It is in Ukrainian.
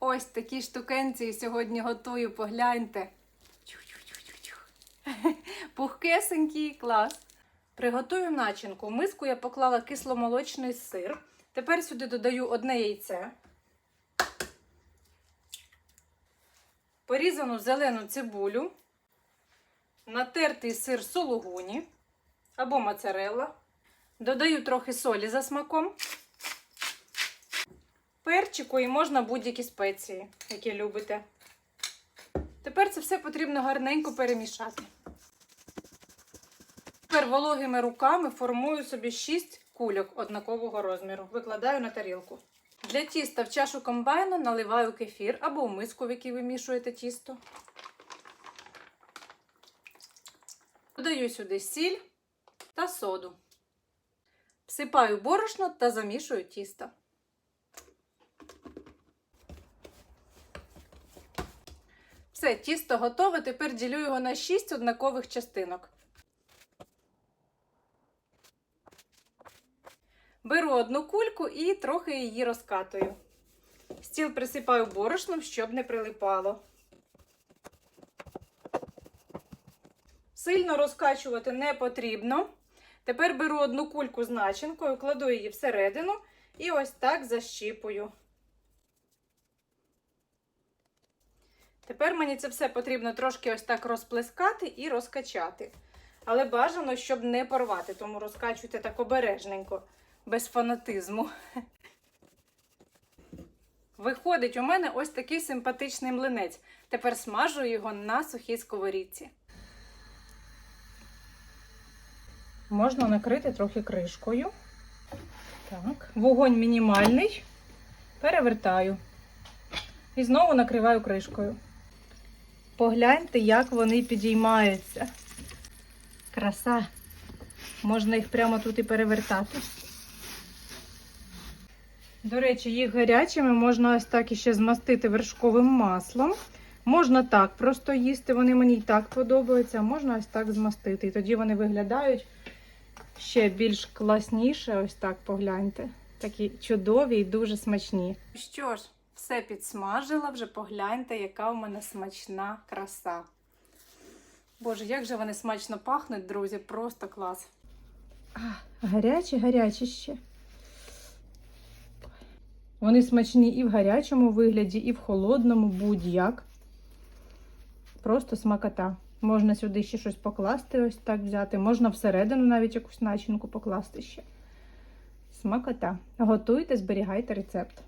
Ось такі штукенці сьогодні готую, погляньте. Пухкесенький клас. Приготую начинку. В миску я поклала кисломолочний сир. Тепер сюди додаю одне яйце. Порізану зелену цибулю, натертий сир сулугуні або моцарелла. Додаю трохи солі за смаком. Перчику і можна будь-які спеції, які любите. Тепер це все потрібно гарненько перемішати. Тепер вологими руками формую собі 6 кульок однакового розміру. Викладаю на тарілку. Для тіста в чашу комбайну наливаю кефір або в миску, в якій вимішуєте тісто. Додаю сюди сіль та соду. Всипаю борошно та замішую тісто. Все, тісто готове. Тепер ділю його на 6 однакових частинок. Беру одну кульку і трохи її розкатую. Стіл присипаю борошном, щоб не прилипало. Сильно розкачувати не потрібно. Тепер беру одну кульку з начинкою, кладу її всередину і ось так защіпую. Тепер мені це все потрібно трошки ось так розплескати і розкачати. Але бажано, щоб не порвати, тому розкачуйте так обережненько, без фанатизму. Виходить у мене ось такий симпатичний млинець. Тепер смажу його на сухій сковорідці. Можна накрити трохи кришкою. Так, вогонь мінімальний. Перевертаю. І знову накриваю кришкою. Погляньте, як вони підіймаються. Краса. Можна їх прямо тут і перевертати. До речі, їх гарячими можна ось так іще змастити вершковим маслом. Можна так просто їсти, вони мені і так подобаються, можна ось так змастити. І тоді вони виглядають ще більш класніше, ось так погляньте. Такі чудові і дуже смачні. Що ж, все підсмажила, вже погляньте, яка у мене смачна краса. Боже, як же вони смачно пахнуть, друзі, просто клас. Гарячі, гарячі ще. Вони смачні і в гарячому вигляді, і в холодному, будь-як. Просто смакота. Можна сюди ще щось покласти, ось так взяти. Можна всередину навіть якусь начинку покласти ще. Смакота. Готуйте, зберігайте рецепт.